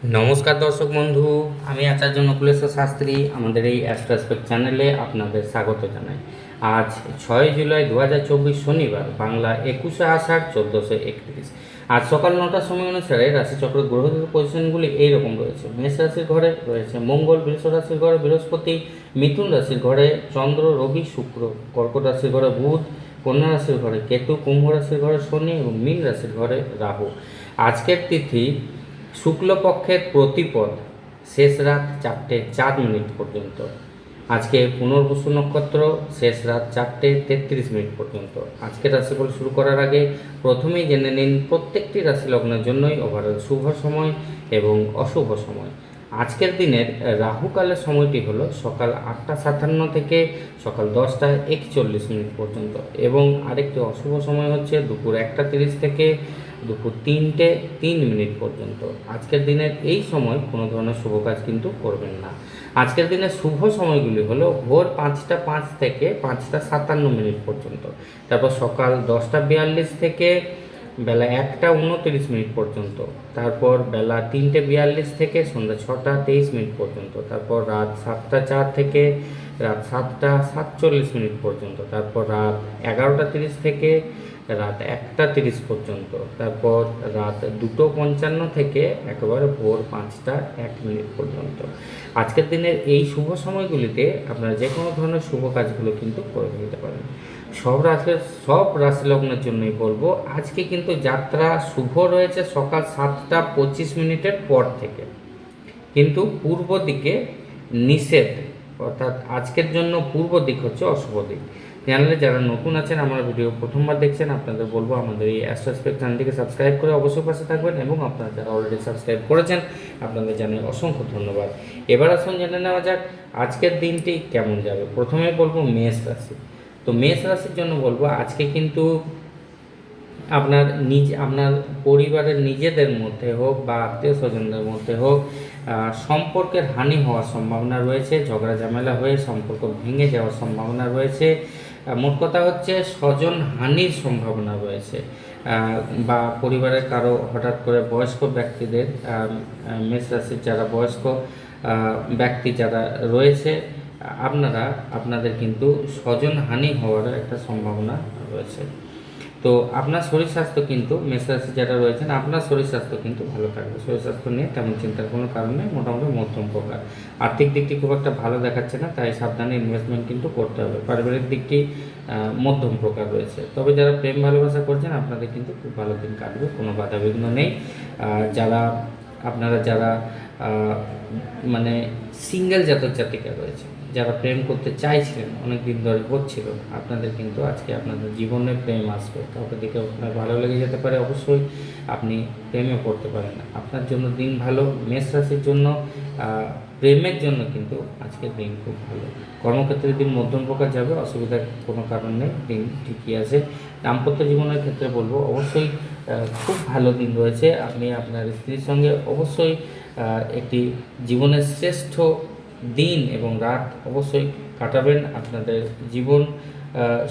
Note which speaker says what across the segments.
Speaker 1: নমস্কার দর্শক বন্ধু, আমি আচার্য নকুলেশ্বর শাস্ত্রী, আমাদের এই অ্যাস্ট্রাসপেক্ট চ্যানেলে আপনাদের স্বাগত জানাই। আজ ছয় জুলাই দু হাজার চব্বিশ শনিবার, বাংলা একুশে আষাঢ়, চোদ্দোশো একত্রিশ। আজ সকাল নটার সময় অনুসারে রাশিচক্র গ্রহদের পজিশনগুলি এইরকম রয়েছে। মেষ রাশির ঘরে রয়েছে মঙ্গল, বৃষ রাশির ঘরে বৃহস্পতি, মিথুন রাশির ঘরে চন্দ্র, রবি, শুক্র, কর্কট রাশির ঘরে বুধ, কন্যা রাশির ঘরে কেতু, কুম্ভ রাশির ঘরে শনি এবং মীন রাশির ঘরে রাহু। আজকের তিথি শুক্লপক্ষের প্রতিপদ শেষ রাত চারটে চার মিনিট পর্যন্ত। আজকে পুনর্বসু নক্ষত্র শেষ রাত চারটে তেত্রিশ মিনিট পর্যন্ত। আজকের রাশিফল শুরু করার আগে প্রথমেই জেনে নিন প্রত্যেকটি রাশি লগ্নের জন্যই ওভারঅল শুভ সময় এবং অশুভ সময়। আজকের দিনের রাহুকালের সময়টি হলো সকাল আটটা সাতান্ন থেকে সকাল দশটা একচল্লিশ মিনিট পর্যন্ত এবং আরেকটি অশুভ সময় হচ্ছে দুপুর একটা তিরিশ থেকে দুপুর তিনটে তিন মিনিট পর্যন্ত। আজকের দিনের এই সময় কোনো ধরনের শুভ কাজ কিন্তু করবেন না। আজকের দিনের শুভ সময়গুলি হলো ভোর পাঁচটা পাঁচ থেকে পাঁচটা সাতান্ন মিনিট পর্যন্ত। তারপর সকাল দশটা বিয়াল্লিশ থেকে বেলা একটা উনত্রিশ মিনিট পর্যন্ত। তারপর বেলা তিনটে বিয়াল্লিশ থেকে সন্ধ্যা ছটা তেইশ মিনিট পর্যন্ত। তারপর রাত সাতটা চার থেকে রাত সাতটা সাতচল্লিশ মিনিট পর্যন্ত। তারপর রাত এগারোটা তিরিশ থেকে রাত একটা তিরিশ পর্যন্ত। তারপর রাত দুটো পঞ্চান্ন থেকে একেবারে ভোর পাঁচটা এক মিনিট পর্যন্ত। আজকের দিনের এই শুভ সময়গুলিতে আপনারা যে কোনো ধরনের শুভ কাজগুলো কিন্তু করে নিতে পারেন। সব রাশির, সব রাশি লগ্নের জন্যই বলব, আজকে কিন্তু যাত্রা শুভ রয়েছে সকাল সাতটা পঁচিশ মিনিটের পর থেকে। কিন্তু পূর্ব দিকে নিষেধ, অর্থাৎ আজকের জন্য পূর্ব দিক হচ্ছে অশুভ দিক। চ্যানেলে যারা নতুন আছেন, আমার ভিডিও প্রথমবার দেখছেন, আপনাদের বলব আমাদের এই অ্যাস্ট্রাসপেক্ট চ্যানেলটিকে সাবস্ক্রাইব করে অবশ্যই পাশে থাকবেন এবং আপনারা যারা অলরেডি সাবস্ক্রাইব করেছেন, আপনাদের জানাই অসংখ্য ধন্যবাদ। এবার আসুন জেনে নেওয়া যাক, আজকের দিনটি কেমন যাবে? প্রথমে বলব মেষ রাশি। তো মেষ রাশির জন্য বলব, আজকে কিন্তু আপনার নিজ, আপনার পরিবারের নিজেদের মধ্যে হোক বা আত্মীয় স্বজনদের মধ্যে হোক সম্পর্কের হানি হওয়ার সম্ভাবনা রয়েছে, ঝগড়া ঝামেলা হয়ে সম্পর্ক ভেঙে যাওয়ার সম্ভাবনা রয়েছে মোট কথা হচ্ছে স্বজন হানির সম্ভাবনা রয়েছে। বা পরিবারের কারও হঠাৎ করে বয়স্ক ব্যক্তিদের মেষ রাশির যারা বয়স্ক ব্যক্তি যারা রয়েছে, আপনারা, আপনাদের কিন্তু স্বজন হানি হওয়ার একটা সম্ভাবনা রয়েছে। তো আপনার শরীর স্বাস্থ্য কিন্তু মেষরাশি যারা রয়েছেন, আপনার শরীর স্বাস্থ্য কিন্তু ভালো থাকবে। শরীর স্বাস্থ্য নিয়ে তেমন চিন্তার কোনো কারণ নেই, মোটামুটি মধ্যম প্রকার। আর্থিক দিকটি খুব একটা ভালো দেখাচ্ছে না, তাই সাবধানে ইনভেস্টমেন্ট কিন্তু করতে হবে। পারিবারিক দিকটি মধ্যম প্রকার রয়েছে। তবে যারা প্রেম ভালোবাসা করছেন, আপনাদের কিন্তু খুব ভালো দিন কাটবে, কোনো বাধা বিঘ্ন নেই যারা, আপনারা যারা মানে সিঙ্গেল জাতক জাতিকা রয়েছে যারা প্রেম করতে চাইছিলেন অনেক দিন ধরে হচ্ছিল, আপনাদের কিন্তু আজকে আপনাদের জীবনে প্রেম আসবে। কাউকে দেখে আপনার ভালো লেগে যেতে পারে, অবশ্যই আপনি প্রেমে পড়তে পারেন। আপনার জন্য দিন ভালো, মেষ রাশির জন্য প্রেমের জন্য কিন্তু আজকের দিন খুব ভালো। কর্মক্ষেত্রে দিন মধ্যম প্রকার যাবে, অসুবিধার কোনো কারণ নেই, দিন ঠিকই আছে। দাম্পত্য জীবনের ক্ষেত্রে বলব, অবশ্যই খুব ভালো দিন রয়েছে। আপনি আপনার স্ত্রীর সঙ্গে অবশ্যই একটি জীবনের শ্রেষ্ঠ দিন এবং রাত অবশ্যই কাটাবেন আপনাদের জীবন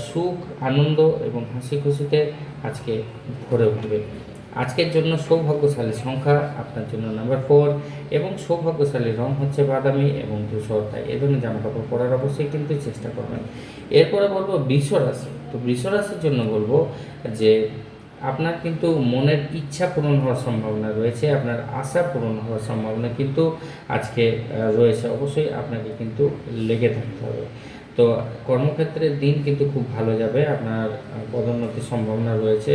Speaker 1: সুখ, আনন্দ এবং হাসি খুশিতে আজকে ভরে উঠবে। আজকের জন্য সৌভাগ্যশালী সংখ্যা আপনার জন্য নাম্বার ফোর এবং সৌভাগ্যশালী রং হচ্ছে বাদামি এবং ধূসর, তাই এ ধরনের জামা কাপড় পরার অবশ্যই কিন্তু চেষ্টা করবেন। এরপরে বলব বৃষ রাশি তো বৃষ রাশির জন্য বলব যে আপনার কিন্তু মনের ইচ্ছা পূরণ হওয়ার সম্ভাবনা রয়েছে, আপনার আশা পূরণ হওয়ার সম্ভাবনা কিন্তু আজকে রয়েছে। অবশ্যই আপনাকে কিন্তু লেগে থাকতে হবে। তো কর্মক্ষেত্রে দিন কিন্তু খুব ভালো যাবে, আপনার পদোন্নতির সম্ভাবনা রয়েছে।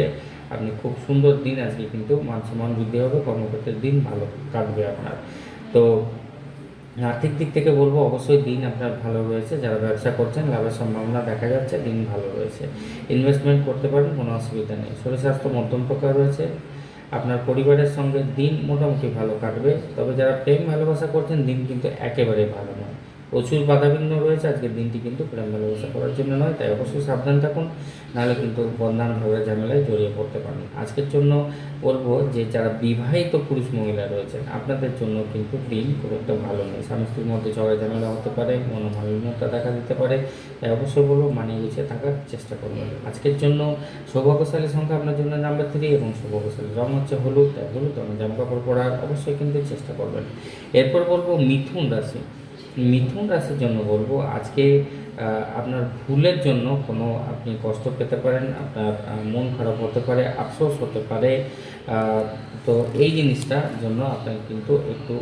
Speaker 1: আপনি খুব সুন্দর দিন আজকে কিন্তু মান সম্মান বৃদ্ধি হবে, কর্মক্ষেত্রের দিন ভালো কাটবে আপনার। তো আর্থিক দিক থেকে বলব, অবশ্যই দিন আপনার ভালো রয়েছে। যারা ব্যবসা করছেন, লাভের সম্ভাবনা দেখা যাচ্ছে, দিন ভালো রয়েছে। ইনভেস্টমেন্ট করতে পারেন, কোনো অসুবিধা নেই। শরীর স্বাস্থ্য মধ্যম প্রকার রয়েছে। আপনার পরিবারের সঙ্গে দিন মোটামুটি ভালো কাটবে। তবে যারা প্রেম ভালোবাসা করছেন, দিন কিন্তু একেবারেই ভালো নয়। প্রচুর বাধাবিঘ্ন রয়েছে, আজকের দিনটি কিন্তু প্রেম ভালোবাসা করার জন্য নয়, তাই অবশ্যই সাবধান থাকুন, নাহলে কিন্তু বন্ধান ঝগড়া ঝামেলায় জড়িয়ে পড়তে পারেন। আজকের জন্য বলব যে, যারা বিবাহিত পুরুষ মহিলা রয়েছেন, আপনাদের জন্য কিন্তু দিন খুব একটা ভালো নয়। স্বামী স্ত্রীর মধ্যে ঝগড়া ঝামেলা হতে পারে, মনোমালিন্যতা দেখা দিতে পারে, তাই অবশ্যই বলব মানিয়ে গুছিয়ে থাকার চেষ্টা করবেন। আজকের জন্য সৌভাগ্যশালী সংখ্যা আপনার জন্য নাম্বার থ্রি এবং সৌভাগ্যশালী রং হচ্ছে হলুদ, তাই হলুদ রঙের জামা কাপড় পরার অবশ্যই কিন্তু চেষ্টা করবেন। এরপর বলব মিথুন রাশি। মিথুন রাশির জন্য বলব, আজকে আপনার ভুলের জন্য কোনো আপনি কষ্ট পেতে পারেন, আপনার মন খারাপ হতে পারে, আফসোস হতে পারে তো এই জিনিসটার জন্য আপনাকে কিন্তু একটু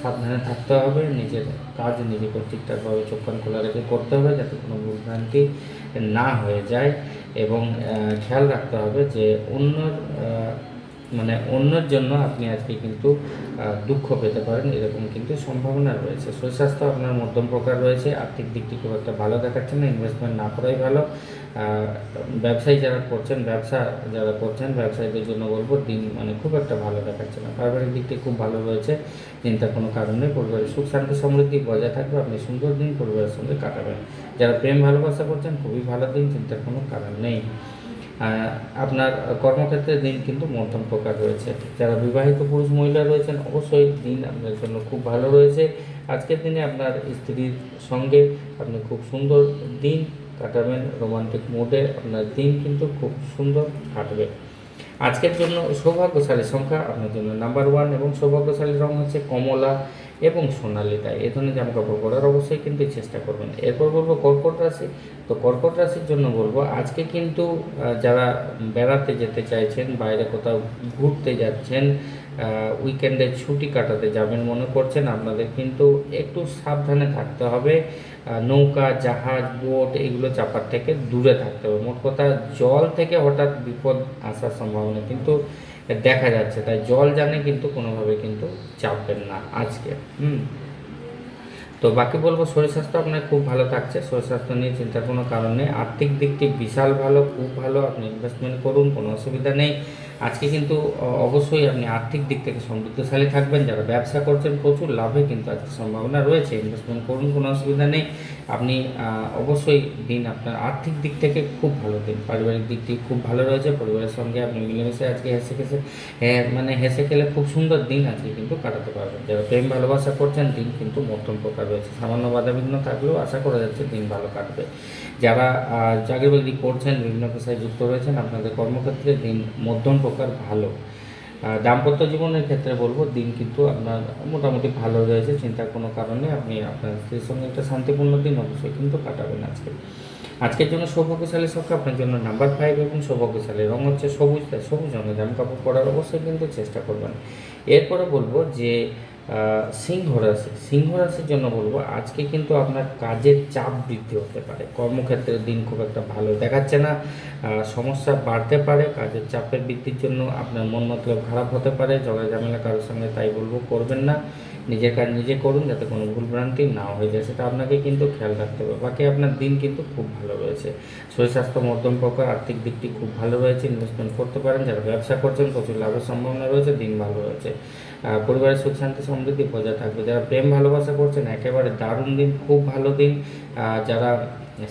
Speaker 1: সাবধানে থাকতে হবে, নিজের কাজ নিজেকে ঠিকঠাকভাবে চোখ কান খোলা রেখে করতে হবে যাতে কোনো ভুলভ্রান্তি না হয়ে যায় এবং খেয়াল রাখতে হবে যে অন্যর মানে অন্যের জন্য আপনি আজকে কিন্তু দুঃখ পেতে পারেন, এরকম কিন্তু সম্ভাবনা রয়েছে। শরীর স্বাস্থ্য আপনার মধ্যম প্রকার রয়েছে, আর্থিক দিকটি খুব একটা ভালো দেখাচ্ছে না ইনভেস্টমেন্ট না করাই ভালো। ব্যবসায়ী যারা করছেন, ব্যবসা যারা করছেন, ব্যবসায়ীদের জন্য বলব, দিন মানে খুব একটা ভালো দেখাচ্ছে না। পারিবারিক দিকটি খুব ভালো রয়েছে, চিন্তার কোনো কারণ নেই। পরিবারের সুখ, শান্তি, সমৃদ্ধি বজায় থাকবে, আপনি সুন্দর দিন পরিবারের সঙ্গে কাটাবেন। যারা প্রেম ভালোবাসা করছেন, খুবই ভালো দিন, চিন্তার কোনো কারণ নেই। আপনার কর্মক্ষেত্রে দিন কিন্তু মধ্যম প্রকার রয়েছে। যারা বিবাহিত পুরুষ মহিলা রয়েছেন, অবশ্যই দিন আপনার জন্য খুব ভালো রয়েছে। আজকের দিনে আপনার স্ত্রীর সঙ্গে আপনি খুব সুন্দর দিন কাটাবেন, রোমান্টিক মোডে আপনার দিন কিন্তু খুব সুন্দর কাটবে। আজকের জন্য সৌভাগ্যশালী সংখ্যা আপনার জন্য নাম্বার ওয়ান এবং সৌভাগ্যশালী রং হচ্ছে কমলা। এবং সোনালি তাই এই ধরনের জামা কাপড় পরার অবশ্যই কিন্তু চেষ্টা করবেন। এরপর বলব কর্কট রাশি। তো কর্কট রাশির জন্য বলব, আজকে কিন্তু যারা বেড়াতে যেতে চাইছেন, বাইরে কোথাও ঘুরতে যাচ্ছেন উইকেন্ডে ছুটি কাটাতে যাবেন মনে করছেন, আপনাদের কিন্তু একটু সাবধানে থাকতে হবে। নৌকা, জাহাজ, বোট এগুলো চাপার থেকে দূরে থাকতে হবে। মোট কথা জল থেকে হঠাৎ বিপদ আসার সম্ভাবনা কিন্তু দেখা যাচ্ছে, তাই জল জানে কিন্তু কোনোভাবে কিন্তু চাপবেন না আজকে। হুম। তো বাকি বলব, শরীর স্বাস্থ্য আপনার খুব ভালো থাকছে, শরীর স্বাস্থ্য নিয়ে চিন্তার কোনো কারণ নেই। আর্থিক দিকটি বিশাল ভালো, খুব ভালো, আপনি ইনভেস্টমেন্ট করুন, কোনো অসুবিধা নেই। আজকে কিন্তু অবশ্যই আপনি আর্থিক দিক থেকে সমৃদ্ধশালী থাকবেন, যারা ব্যবসা করছেন প্রচুর লাভে কিন্তু আজকে সম্ভাবনা রয়েছে ইনভেস্টমেন্ট করুন, কোনো অসুবিধা নেই। আপনি অবশ্যই দিন আপনার আর্থিক দিক থেকে খুব ভালো, দিন পারিবারিক দিক থেকে খুব ভালো রয়েছে, পরিবারের সঙ্গে আপনি মিলেমিশে আজকে হেসে খেসে মানে হেসে খেলে খুব সুন্দর দিন আজকে কিন্তু কাটাতে পারবেন। যারা প্রেম, ভালোবাসা করছেন, দিন কিন্তু মধ্যম প্রকার রয়েছে। সামান্য বাধাবিঘ্ন থাকলেও আশা করা যাচ্ছে দিন ভালো কাটবে। যারা চাকরি বাকরি করছেন, বিভিন্ন পেশায় যুক্ত রয়েছেন, আপনাদের কর্মক্ষেত্রে দিন মধ্যম প্রকার ভালো। আহ, দাম্পত্য জীবনের ক্ষেত্রে বলব দিন কিন্তু আপনার মোটামুটি ভালো রয়েছে চিন্তার কোনো কারণে আপনি আপনার স্ত্রীর সঙ্গে একটা শান্তিপূর্ণ দিন অবশ্যই কিন্তু কাটাবেন আজকে। আজকের জন্য সৌভাগ্যশালী সংখ্যা আপনার জন্য নাম্বার ফাইভ এবং সৌভাগ্যশালী। রং হচ্ছে সবুজ সবুজ রঙের জামা কাপড় পরার অবশ্যই কিন্তু চেষ্টা করবেন। এরপরে বলব যে সিংহ রাশি। সিংহ রাশির জন্য বলব, আজকে কিন্তু আপনার কাজের চাপ বৃদ্ধি হতে পারে। কর্মক্ষেত্রে দিন খুব একটা ভালো দেখাচ্ছে না। সমস্যা বাড়তে পারে। কাজের চাপের বৃদ্ধির জন্য আপনার মন মতলব খারাপ হতে পারে। ঝগড়া ঝামেলা কারোর সঙ্গে তাই বলব করবেন না। নিজের কাজ নিজে করুন যাতে কোনো ভুলভ্রান্তি না হয়ে যায়, সেটা আপনাকে কিন্তু খেয়াল রাখতে হবে। বাকি আপনার দিন কিন্তু খুব ভালো রয়েছে। শরীর স্বাস্থ্য মধ্যম প্রকার, আর্থিক দিকটি খুব ভালো রয়েছে ইনভেস্টমেন্ট করতে পারেন, যারা ব্যবসা করছেন প্রচুর লাভের সম্ভাবনা রয়েছে, দিন ভালো রয়েছে। পরিবারের সুখ, শান্তি সমৃদ্ধি বজায় থাকবে। যারা প্রেম ভালোবাসা করছেন, একেবারে দারুণ দিন, খুব ভালো দিন। যারা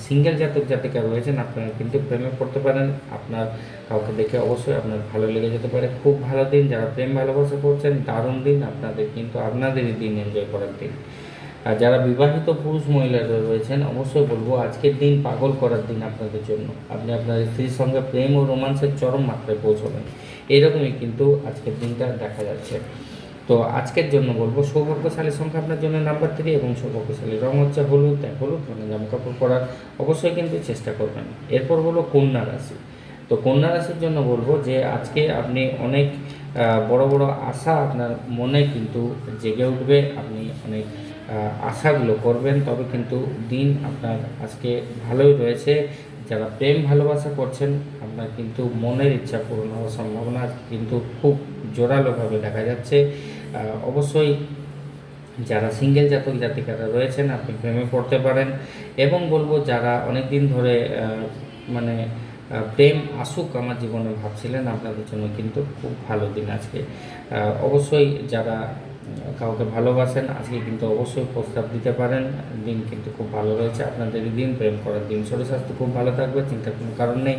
Speaker 1: সিঙ্গেল জাতক জাতিকা রয়েছেন, আপনারা কিন্তু প্রেমে পড়তে পারেন। আপনার কাউকে দেখে অবশ্যই আপনার ভালো লেগে যেতে পারে। খুব ভালো দিন, যারা প্রেম ভালোবাসা করছেন, দারুণ দিন। আপনাদের কিন্তু আপনাদেরই দিন এনজয় করার দিন। আর যারা বিবাহিত পুরুষ মহিলারা রয়েছেন, অবশ্যই বলব আজকের দিন পাগল করার দিন আপনাদের জন্য। আপনি আপনার স্ত্রীর সঙ্গে প্রেম ও রোমান্সের চরম মাত্রায় পৌঁছবেন। এরকমই কিন্তু আজকের দিনটা দেখা যাচ্ছে। তো আজকের জন্য বলব, সৌভাগ্যশালী সংখ্যা আপনার জন্য নাম্বার থ্রি এবং সৌভাগ্যশালী রং হচ্ছে হলুদ। তাই হলুদ মানে জামা কাপড় পরার অবশ্যই কিন্তু চেষ্টা করবেন। এরপর হলো কন্যা রাশি। তো কন্যা রাশির জন্য বলব যে, আজকে আপনি অনেক বড় বড় আশা আপনার মনে কিন্তু জেগে উঠবে। আপনি অনেক আশাগুলো করবেন, তবে কিন্তু দিন আপনার আজকে ভালোই রয়েছে। যারা প্রেম ভালোবাসা করছেন, আপনার কিন্তু মনের ইচ্ছা পূরণ হওয়ার সম্ভাবনা কিন্তু খুব জোরালোভাবে দেখা যাচ্ছে। অবশ্যই যারা সিঙ্গেল জাতক জাতিকারা রয়েছেন, আপনি প্রেমে পড়তে পারেন এবং বলব যারা অনেক দিন ধরে মানে প্রেম আসুক আমার জীবনে ভাবছিলেন, আপনাদের জন্য কিন্তু খুব ভালো দিন আজকে। অবশ্যই যারা কাউকে ভালোবাসেন, আজকে কিন্তু অবশ্যই প্রস্তাব দিতে পারেন। দিন কিন্তু খুব ভালো রয়েছে। আপনাদের দিন প্রেম করার দিন। শরীর স্বাস্থ্য খুব ভালো থাকবে, চিন্তার কোনো কারণ নেই।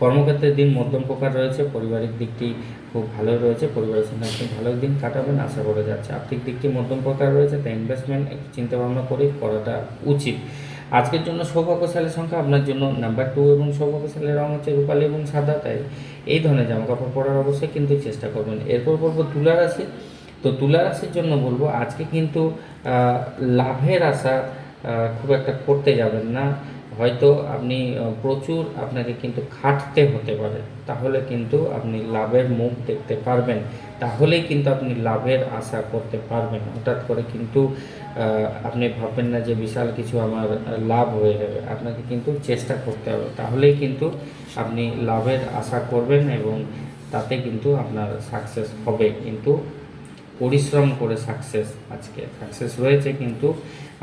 Speaker 1: কর্মক্ষেত্রের দিন মধ্যম প্রকার রয়েছে, পারিবারিক দিকটি খুব ভালো রয়েছে, পরিবারের সঙ্গে আপনি ভালো দিন কাটাবেন, আশা করা যাচ্ছে। আর্থিক দিকটি মধ্যম প্রকার রয়েছে, তাই ইনভেস্টমেন্ট একটু চিন্তা ভাবনা করে করাটা উচিত। আজকের জন্য সৌভাগ্যশালী সংখ্যা, আপনার জন্য নাম্বার টু এবং সৌভাগ্যশালী রং হচ্ছে রূপালী এবং সাদা, তাই এই ধরনের জামা কাপড় পরার অবশ্যই কিন্তু চেষ্টা করবেন। এরপর বলব তুলা রাশি। তো তুলা রাশির জন্য বলব, আজকে কিন্তু লাভের আশা খুব একটা করতে যাবেন না। হয়তো আপনি প্রচুর আপনাকে কিন্তু খাটতে হতে পারে। তাহলে কিন্তু আপনি লাভের মুখ দেখতে পারবেন। তাহলেই কিন্তু আপনি লাভের আশা করতে পারবেন। হঠাৎ করে কিন্তু আপনি ভাববেন না যে বিশাল কিছু আমার লাভ হয়ে যাবে। আপনাকে কিন্তু চেষ্টা করতে হবে। তাহলেই কিন্তু আপনি লাভের আশা করবেন এবং তাতে কিন্তু আপনার সাকসেস হবে। কিন্তু পরিশ্রম করে সাকসেস আজকে। সাকসেস রয়েছে কিন্তু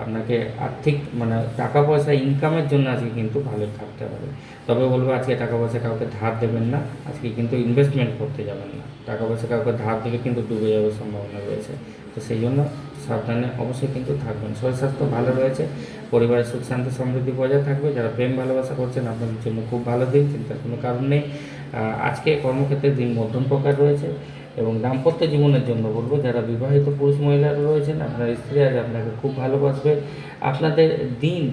Speaker 1: আপনাকে আর্থিক মানে টাকা পয়সা ইনকামের জন্য আজকে কিন্তু ভালোই থাকতে হবে। তবে বলব আজকে টাকা পয়সা কাউকে ধার দেবেন না, আজকে কিন্তু ইনভেস্টমেন্ট করতে যাবেন না। টাকা পয়সা কাউকে ধার দিলে কিন্তু ডুবে যাওয়ার সম্ভাবনা রয়েছে। তো সেই জন্য সাবধানে অবশ্যই কিন্তু থাকবেন। শরীর স্বাস্থ্য ভালো রয়েছে, পরিবারের সুখ, শান্তি, সমৃদ্ধি বজায় থাকবে। যারা প্রেম ভালোবাসা করছেন, আপনাদের জন্য খুব ভালো দিন, চিন্তার কোনো কারণ নেই। আজকে কর্মক্ষেত্রে দিন মধ্যম প্রকার রয়েছে। এবং দাম্পত্য জীবনের জন্য বলব, যারা বিবাহিত পুরুষ মহিলারা রয়েছেন, আপনার স্ত্রী আজ আপনাকে খুব ভালোবাসবে। আপনাদের দিন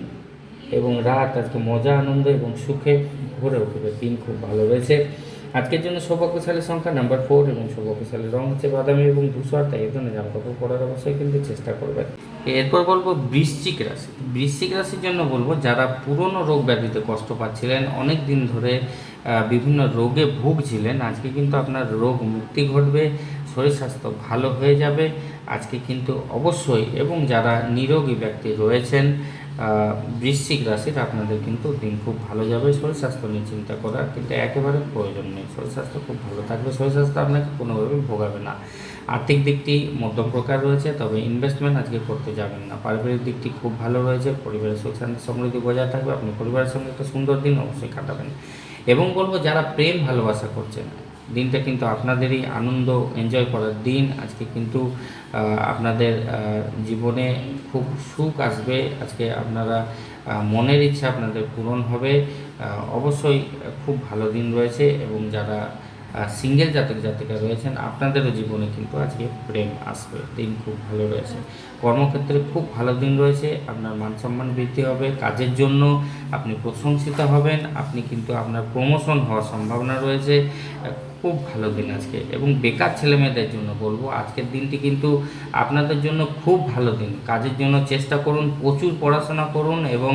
Speaker 1: এবং রাত আজকে মজা, আনন্দ এবং সুখে ভরে উঠবে। দিন খুব ভালো রয়েছে। আজকের জন্য সৌভাগ্যশালী সংখ্যা নাম্বার ফোর এবং সৌভাগ্যশালী রং হচ্ছে বাদামি এবং ধূসর, তাই এই ধরনের জামা কাপড় পরার অবশ্যই কিন্তু চেষ্টা করবেন। এরপর বলব বৃশ্চিক রাশি। বৃশ্চিক রাশির জন্য বলব, যারা পুরনো রোগ ব্যাধিতে কষ্ট পাচ্ছিলেন, অনেক দিন ধরে বিভিন্ন রোগে ভুগছিলেন। আজকে কিন্তু আপনার রোগ মুক্তি ঘটবে, শরীর স্বাস্থ্য ভালো হয়ে যাবে। আজকে কিন্তু অবশ্যই, এবং যারা নিরোগী ব্যক্তি রয়েছেন বৃশ্চিক রাশির, আপনাদের কিন্তু দিন খুব ভালো যাবে। শরীর স্বাস্থ্য নিয়ে চিন্তা করার কিন্তু একেবারে প্রয়োজন নেই। শরীর স্বাস্থ্য খুব ভালো থাকবে। শরীর স্বাস্থ্য আপনাকে কোনোভাবে ভোগাবে না। আর্থিক দিকটি মধ্যম প্রকার রয়েছে, তবে ইনভেস্টমেন্ট আজকে করতে যাবেন না। পারিবারিক দিকটি খুব ভালো রয়েছে। পরিবারের সুখ শান্তি সমৃদ্ধি বজায় থাকবে। আপনি পরিবারের সঙ্গে একটা সুন্দর দিন অবশ্যই কাটাবেন। এবং বলব যারা প্রেম ভালোবাসা করছেন দিনটা কিন্তু আপনাদেরই আনন্দ এনজয় করার দিন। আজকে কিন্তু আপনাদের জীবনে খুব সুখ আসবে। আজকে আপনারা মনের ইচ্ছা আপনাদের পূরণ হবে। অবশ্যই খুব ভালো দিন রয়েছে এবং যারা সিঙ্গেল জাতক জাতিকা রয়েছেন, আপনাদেরও জীবনে কিন্তু আজকে প্রেম আসবে, দিন খুব ভালো রয়েছে। কর্মক্ষেত্রে খুব ভালো দিন রয়েছে, আপনার মান সম্মান বৃদ্ধি হবে, কাজের জন্য আপনি প্রশংসিত হবেন, আপনি কিন্তু আপনার প্রমোশন হওয়ার সম্ভাবনা রয়েছে। খুব ভালো দিন আজকে এবং বেকার ছেলেমেয়েদের জন্য বলব, আজকের দিনটি কিন্তু আপনাদের জন্য খুব ভালো দিন। কাজের জন্য চেষ্টা করুন, প্রচুর পড়াশোনা করুন এবং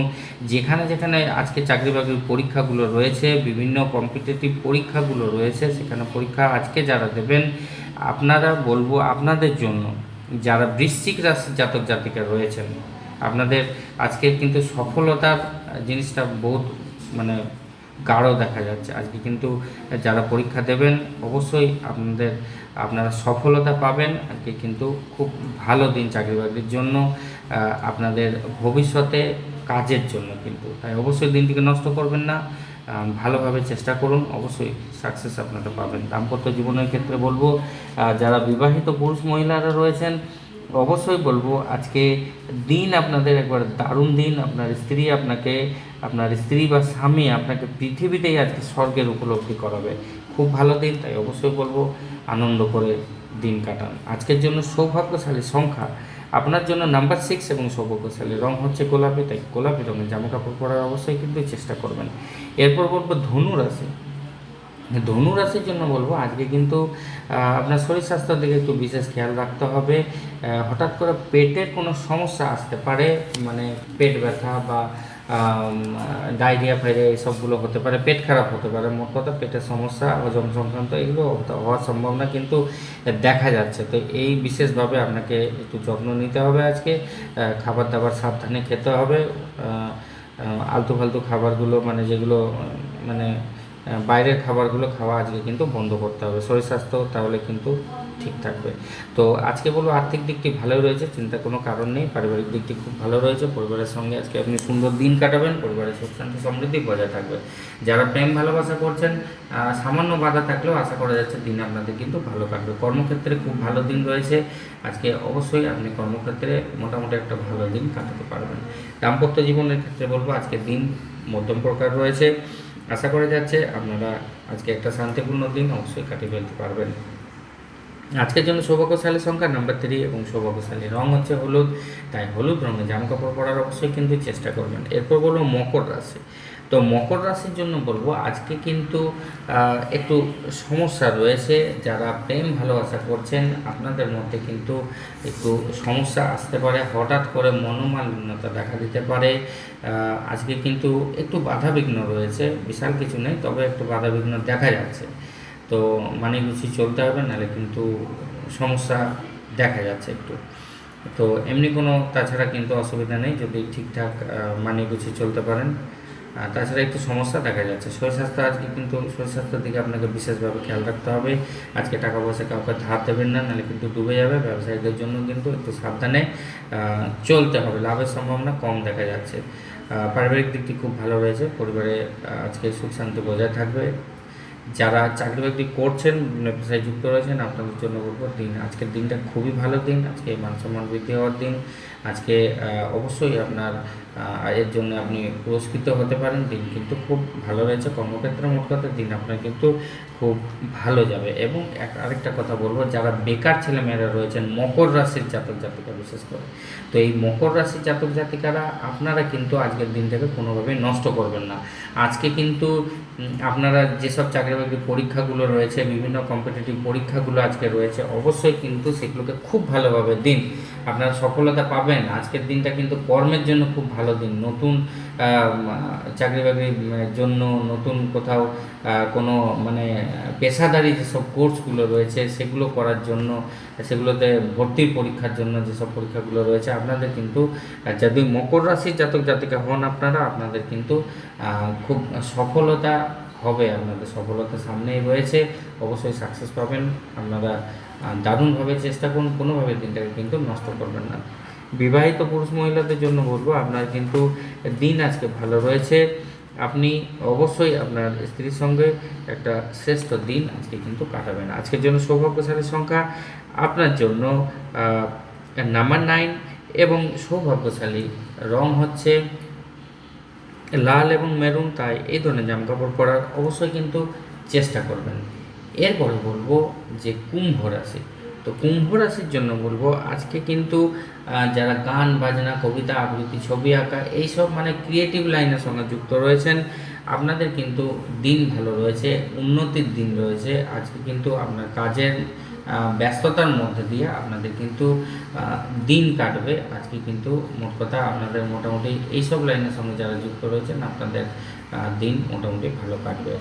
Speaker 1: যেখানে যেখানে আজকে চাকরি বাকরির পরীক্ষাগুলো রয়েছে, বিভিন্ন কম্পিটিটিভ পরীক্ষাগুলো রয়েছে, সেখানে পরীক্ষা আজকে যারা দেবেন, আপনারা বলব আপনাদের জন্য, যারা বৃশ্চিক রাশির জাতক জাতিকা রয়েছেন, আপনাদের আজকে কিন্তু সফলতার জিনিসটা বহুত মানে গাঢ় দেখা যাচ্ছে। আজকে কিন্তু যারা পরীক্ষা দেবেন, অবশ্যই আপনাদের, আপনারা সফলতা পাবেন। আজকে কিন্তু খুব ভালো দিন চাকরি বাকরির জন্য আপনাদের ভবিষ্যতে কাজের জন্য কিন্তু। তাই অবশ্যই দিনটিকে নষ্ট করবেন না। ভালোভাবে চেষ্টা করুন, অবশ্যই সাকসেস আপনারা পাবেন। দাম্পত্য জীবনের ক্ষেত্রে বলব যারা বিবাহিত পুরুষ মহিলারা রয়েছেন, অবশ্যই বলব, আজকে দিন আপনাদের একবার দারুণ দিন। আপনার স্ত্রী আপনাকে আপনার স্ত্রী বা স্বামী আপনাকে পৃথিবীতেই আজকে স্বর্গের উপলব্ধি করাবে। খুব ভালো দিন, তাই অবশ্যই বলব আনন্দ করে দিন কাটান। আজকের জন্য সৌভাগ্যশালী সংখ্যা। আপনার জন্য নাম্বার সিক্স এবং সৌভাগ্যশালী রং হচ্ছে গোলাপি, তাই গোলাপি রঙের জামা কাপড় পরার অবশ্যই কিন্তু চেষ্টা করবেন। এরপর বলব ধনু রাশি। ধনু রাশির জন্য বলব আজকে কিন্তু আপনার শরীর স্বাস্থ্যের দিকে একটু বিশেষ খেয়াল রাখতে হবে। হঠাৎ করে পেটের কোনো সমস্যা আসতে পারে মানে পেট ব্যথা বা ডায়রিয়া, ফাইরিয়া এইসবগুলো হতে পারে, পেট খারাপ হতে পারে, মোট কথা পেটের সমস্যা হজম সংক্রান্ত এগুলো হওয়ার সম্ভাবনা কিন্তু দেখা যাচ্ছে। তো এই বিশেষভাবে আপনাকে একটু যত্ন নিতে হবে আজকে খাবার দাবার সাবধানে খেতে হবে আলতু ফালতু খাবারগুলো মানে যেগুলো মানে বাইরের খাবারগুলো খাওয়া আজকে কিন্তু বন্ধ করতে হবে। শরীর স্বাস্থ্য তাহলে কিন্তু ঠিক থাকবে। তো আজকে বলব আর্থিক দিকটি ভালোই রয়েছে চিন্তার কোনো কারণ নেই, পারিবারিক দিকটি খুব ভালো রয়েছে, পরিবারের সঙ্গে আজকে আপনি সুন্দর দিন কাটাবেন, পরিবারের সুখ শান্তি সমৃদ্ধি বজায় থাকবে। যারা প্রেম ভালোবাসা করছেন সামান্য বাধা থাকলেও আশা করা যাচ্ছে দিন আপনাদের কিন্তু ভালো কাটবে। কর্মক্ষেত্রে খুব ভালো দিন রয়েছে, আজকে অবশ্যই আপনি কর্মক্ষেত্রে মোটামুটি একটা ভালো দিন কাটাতে পারবেন। দাম্পত্য জীবনের ক্ষেত্রে বলব আজকে দিন মধ্যম প্রকার রয়েছে। আশা করা যাচ্ছে আপনারা আজকে একটা শান্তিপূর্ণ দিন অবশ্যই কাটিয়ে ফেলতে পারবেন। আজকের জন্য সৌভাগ্যশালী সংখ্যা নাম্বার থ্রি এবং সৌভাগ্যশালী রং হচ্ছে হলুদ, তাই হলুদ রঙের জামা কাপড় পরার অবশ্যই কিন্তু চেষ্টা করবেন। এরপর বলব মকর রাশি। তো মকর রাশির জন্য বলব আজকে কিন্তু একটু সমস্যা রয়েছে। যারা প্রেম ভালোবাসা করছেন, আপনাদের মধ্যে কিন্তু একটু সমস্যা আসতে পারে। হঠাৎ করে মনোমালিন্যতা দেখা দিতে পারে। আজকে কিন্তু একটু বাধাবিঘ্ন রয়েছে। বিশাল কিছু নেই, তবে একটু বাধাবিঘ্ন দেখা যাচ্ছে। তো মানে গুছি চলতে হবে, নাহলে কিন্তু সমস্যা দেখা যাচ্ছে একটু। তো এমনি কোনো তাছাড়া কিন্তু অসুবিধা নেই, যদি ঠিকঠাক মানিয়ে গুছিয়ে চলতে পারেন। তাছাড়া একটু সমস্যা দেখা যাচ্ছে। শরীর স্বাস্থ্য আজকে কিন্তু, শরীর স্বাস্থ্যের দিকে আপনাকে বিশেষভাবে খেয়াল রাখতে হবে। আজকে টাকা পয়সা কাউকে ধার দেবেন না, নাহলে কিন্তু ডুবে যাবে। ব্যবসায়ীদের জন্য কিন্তু একটু সাবধানে চলতে হবে। লাভের সম্ভাবনা কম দেখা যাচ্ছে। পারিবারিক দিকটি খুব ভালো রয়েছে। পরিবারে আজকে সুখ শান্তি বজায় থাকবে। যারা চাকরি বাকরি করছেন, ব্যবসায় যুক্ত রয়েছেন, আপনাদের জন্য বলব দিন। আজকের দিনটা খুবই ভালো দিন। আজকে মান সম্মান বৃদ্ধি হওয়ার দিন। আজকে অবশ্যই আপনার এর জন্য আপনি পুরস্কৃত হতে পারেন। দিন কিন্তু খুব ভালো রয়েছে। কর্মক্ষেত্রে মোট কথা দিন আপনার কিন্তু খুব ভালো যাবে। এবং আরেকটা কথা বলব, যারা বেকার ছেলেমেয়েরা রয়েছেন, মকর রাশির জাতক জাতিকা বিশেষ করে, তো এই মকর রাশির জাতক জাতিকারা আপনারা কিন্তু আজকের দিনটাকে কোনোভাবেই নষ্ট করবেন না। আজকে কিন্তু আপনারা যেসব চাকরি বাকরি পরীক্ষাগুলো রয়েছে, বিভিন্ন কম্পিটিটিভ পরীক্ষাগুলো আজকে রয়েছে, অবশ্যই কিন্তু সেগুলোকে খুব ভালোভাবে দিন। আপনারা সফলতা পাবেন। আজকের দিনটা কিন্তু কর্মের জন্য খুব ভালো দিন। নতুন চাকরি বাকরির জন্য নতুন কোথাও কোনো মানে পেশাদারি যেসব কোর্সগুলো রয়েছে, সেগুলো করার জন্য, সেগুলোতে ভর্তির পরীক্ষার জন্য যেসব পরীক্ষাগুলো রয়েছে, আপনাদের কিন্তু যদি মকর রাশির জাতক জাতিকা হন আপনারা, আপনাদের কিন্তু খুব সফলতা হবে, আপনাদের সফলতা সামনেই রয়েছে, অবশ্যই সাকসেস পাবেন, আপনারা দারুণভাবে চেষ্টা করুন, কোনোভাবে দিনটাকে কিন্তু নষ্ট করবেন না। বিবাহিত পুরুষ মহিলাদের জন্য বলব, আপনার কিন্তু দিন আজকে ভালো রয়েছে, আপনি অবশ্যই আপনার স্ত্রীর সঙ্গে একটা শ্রেষ্ঠ দিন আজকে কিন্তু কাটাবেন। আজকের জন্য সৌভাগ্যশালী সংখ্যা, আপনার জন্য নাম্বার নাইন এবং সৌভাগ্যশালী রং হচ্ছে লাল এবং মেরুন, তাই এই ধরনের জামাকাপড় পরার অবশ্যই কিন্তু চেষ্টা করবেন। এরপরে বলব যে কুম্ভ রাশি। তো কুম্ভ রাশির জন্য বলব, আজকে কিন্তু যারা গান, বাজনা, কবিতা, আবৃত্তি, ছবি আঁকা, এইসব মানে ক্রিয়েটিভ লাইনের সঙ্গে যুক্ত রয়েছেন। আপনাদের কিন্তু দিন ভালো রয়েছে, উন্নতির দিন রয়েছে। আজকে কিন্তু আপনার কাজের ব্যস্ততার মধ্যে দিয়ে আপনাদের কিন্তু দিন কাটবে। আজকে কিন্তু মোট কথা আপনাদের মোটামুটি এইসব লাইনের সঙ্গে যারা যুক্ত রয়েছেন, আপনাদের দিন মোটামুটি ভালো কাটবে।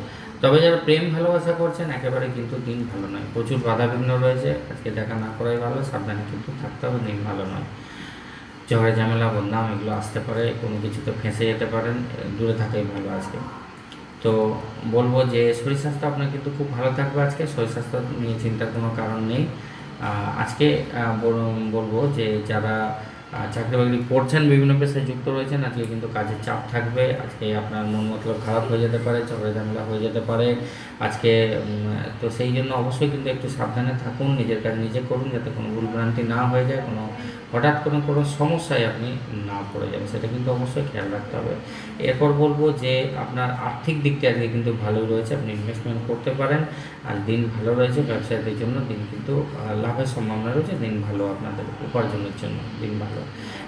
Speaker 1: তবে যারা প্রেম ভালোবাসা করছেন, একেবারে কিন্তু দিন ভালো নয়। প্রচুর বাধাবিঘ্ন রয়েছে। আজকে দেখা না করাই ভালো, সাবধানে কিন্তু থাকতে হবে, দিন ভালো নয়। ঝগড়া, ঝামেলা, বদনাম, এগুলো আসতে পারে, কোনো কিছুতে ফেঁসে যেতে পারেন, দূরে থাকাই ভালো আজকে। তো বলব যে শরীর স্বাস্থ্য আপনার কিন্তু খুব ভালো থাকবে আজকে। শরীর স্বাস্থ্য নিয়ে চিন্তার কোনো কারণ নেই। আজকে বলব যে যারা চাকরি বাকরি করছেন, বিভিন্ন পেশায় যুক্ত রয়েছেন, আজকে কিন্তু কাজের চাপ থাকবে। আজকে আপনার মন মতলব খারাপ হয়ে যেতে পারে, ঝগড়া ঝামেলা হয়ে যেতে পারে। আজকে তো সেই জন্য অবশ্যই কিন্তু একটু সাবধানে থাকুন, নিজের কাজ নিজে করুন, যাতে কোনো ভুলভ্রান্তি না হয়ে যায়, কোনো হঠাৎ কোনো কোনো সমস্যায় আপনি না পড়ে যাবেন, সেটা কিন্তু অবশ্যই খেয়াল রাখতে হবে। এরপর বলব যে আপনার আর্থিক দিকটা আজকে কিন্তু ভালো রয়েছে, আপনি ইনভেস্টমেন্ট করতে পারেন, আর দিন ভালো রয়েছে ব্যবসায়ীদের জন্য, দিন কিন্তু লাভের সম্ভাবনা রয়েছে, দিন ভালো আপনাদের উপার্জনের জন্য, দিন ভালো।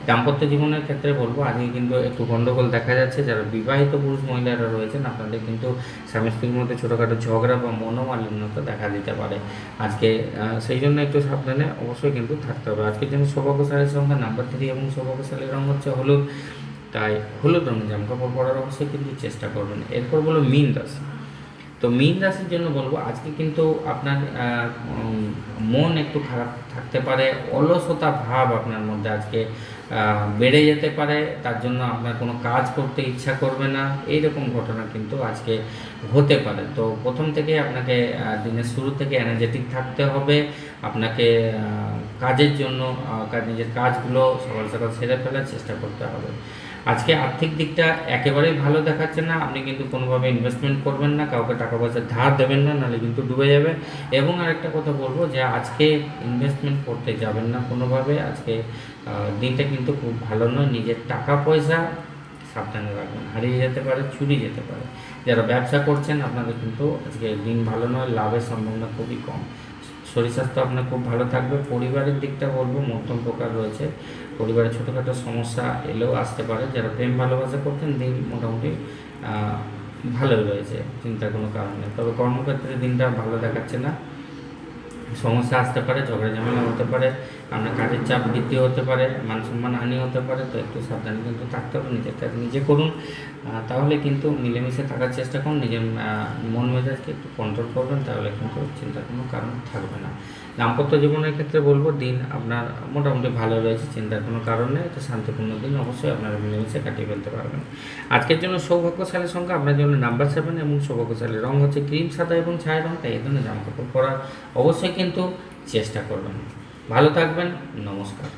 Speaker 1: দাম্পত্য জীবনের ক্ষেত্রে বলব, আজকে কিন্তু একটু গণ্ডগোল দেখা যাচ্ছে। যারা বিবাহিত পুরুষ মহিলারা রয়েছেন, আপনাদের কিন্তু স্বামী স্ত্রীর মধ্যে ছোটোখাটো ঝগড়া বা মনোমালিন্যতা দেখা দিতে পারে। আজকে সেই জন্য একটু সাবধানে অবশ্যই কিন্তু থাকতে হবে। আজকের জন্য সৌভাগ্যশালীর সংখ্যা নাম্বার থ্রি এবং সৌভাগ্যশালীর রঙ হচ্ছে হলুদ। তাই হলুদ রঙের জামাকাপড় পরার অবশ্যই কিন্তু চেষ্টা করবেন। এরপর বলো মিন রাশি। তো মীন রাশির জন্য বলব, আজকে কিন্তু আপনার মন একটু খারাপ থাকতে পারে। অলসতা ভাব আপনার মধ্যে আজকে বেড়ে যেতে পারে, তার জন্য আপনার কোনো কাজ করতে ইচ্ছা করবে না এই রকম ঘটনা কিন্তু আজকে হতে পারে। তো প্রথম থেকে আপনাকে দিনের শুরু থেকে এনার্জেটিক থাকতে হবে, আপনাকে কাজের জন্য নিজের কাজগুলো সকাল সকাল সেরে ফেলার চেষ্টা করতে হবে। আজকে আর্থিক দিকটা একেবারেই ভালো দেখাচ্ছে না। আপনি কিন্তু কোনোভাবে ইনভেস্টমেন্ট করবেন না, কাউকে টাকা পয়সা ধার দেবেন না, নাহলে কিন্তু ডুবে যাবে। এবং আরেকটা কথা বলব যে আজকে ইনভেস্টমেন্ট করতে যাবেন না কোনোভাবে। আজকে দিনটা কিন্তু খুব ভালো নয়। নিজের টাকা পয়সা সাবধানে রাখবেন। হারিয়ে যেতে পারে, চুরি যেতে পারে। যারা ব্যবসা করছেন, আপনাদের কিন্তু আজকে দিন ভালো নয়, লাভের সম্ভাবনা খুবই কম। শরীর স্বাস্থ্য আপনার খুব ভালো থাকবে। পরিবারের দিকটা বলব, মধ্যম প্রকার রয়েছে। পরিবারে ছোটোখাটো সমস্যা এলেও আসতে পারে। যারা প্রেম ভালোবাসা করতেন, দিন মোটামুটি ভালো রয়েছে, চিন্তার কোনো কারণ নেই। তবে কর্মক্ষেত্রে দিনটা ভালো দেখাচ্ছে না। সমস্যা আসতে পারে, ঝগড়া ঝামেলা হতে পারে আপনার কাজের চাপ বৃদ্ধি হতে পারে মান সম্মান হানি হতে পারে, তো একটু সাবধানে কিন্তু থাকতে হবে, নিজের কাজ নিজে করুন। তাহলে কিন্তু মিলেমিশে থাকার চেষ্টা করুন, নিজের মন মেজাজকে একটু কন্ট্রোল করবেন, তাহলে কিন্তু চিন্তার কোনো কারণ থাকবে না। দাম্পত্য জীবনের ক্ষেত্রে বলব, দিন আপনার মোটামুটি ভালো রয়েছে চিন্তার কোনো কারণ, এটা শান্তিপূর্ণ দিন অবশ্যই আপনারা মিলেমিশে কাটিয়ে ফেলতে পারবেন। আজকের জন্য সৌভাগ্যশালী সংখ্যা, আপনার জন্য নাম্বার সেভেন এবং সৌভাগ্যশালী রং হচ্ছে ক্রিম, সাদা এবং ছায়া রং, তাই এই ধরনের জামাকাপড় পরার অবশ্যই কিন্তু চেষ্টা করবেন। ভালো থাকবেন, নমস্কার।